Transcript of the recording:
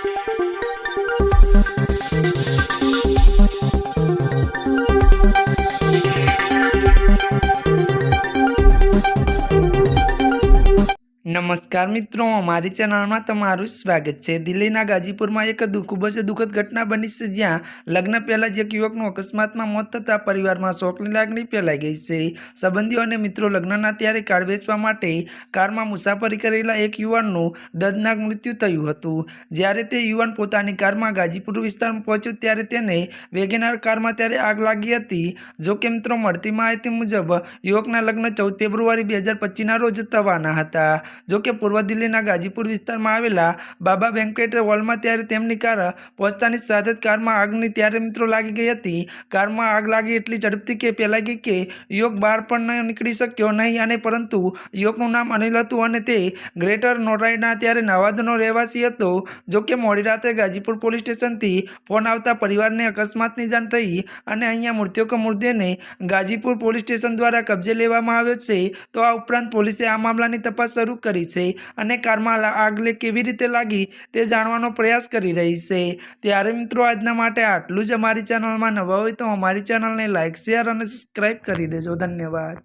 Thank you. નમસ્કાર મિત્રો, અમારી ચેનલમાં તમારું સ્વાગત છે. દિલ્હીના ગાજીપુરમાં એક ખૂબ જ દુઃખદ ઘટના બની છે, જ્યાં લગ્ન પહેલાં જ એક યુવકનું અકસ્માતમાં મોત થતાં પરિવારમાં શોકની લાગણી ફેલાઈ ગઈ છે. સંબંધીઓ અને મિત્રો લગ્નના ત્યારે કાર વેચવા માટે કારમાં મુસાફરી કરેલા એક યુવાનનું દર્દનાક મૃત્યુ થયું હતું. જ્યારે તે યુવાન પોતાની કારમાં ગાજીપુર વિસ્તારમાં પહોંચ્યો, ત્યારે તેને વેગેનાર કારમાં ત્યારે આગ લાગી હતી. જો કે મિત્રો મળતી માહિતી મુજબ, યુવકના લગ્ન ચૌદ ફેબ્રુઆરી બે હજાર પચીસના રોજ થવાના હતા. જો કે પૂર્વ દિલ્હીના ગાજીપુર વિસ્તારમાં આવેલા બાબા બેન્ક્વેટ હોલમાં ત્યારે તેમની કાર પહોંચતાની સાથે જ કારમાં આગની ત્યારે મિત્રો લાગી ગઈ હતી. કારમાં આગ લાગી એટલી ઝડપથી કે ફેલાઈ ગઈ કે યોગ બહાર પણ ન નીકળી શક્યો નહીં અને પરંતુ યોગનું નામ અનિલ હતું અને તે ગ્રેટર નોરાઈના ત્યારે નવાદનો રહેવાસી હતો. જોકે મોડી રાતે ગાજીપુર પોલીસ સ્ટેશનથી ફોન આવતા પરિવારને અકસ્માતની જાણ થઈ અને અહીંયા મૃત્યુક મૃતદેહને ગાજીપુર પોલીસ સ્ટેશન દ્વારા કબજે લેવામાં આવ્યો છે. તો આ ઉપરાંત પોલીસે આ મામલાની તપાસ શરૂ કરી છે અને કારમાં આગલે કેવી રીતે લાગી તે જાણવાનો પ્રયાસ કરી રહી છે. ત્યારે મિત્રો, આજના માટે આટલું જ. અમારી ચેનલમાં નવા હોય તો અમારી ચેનલને લાઇક શેર અને સબસ્ક્રાઈબ કરી દેજો. ધન્યવાદ.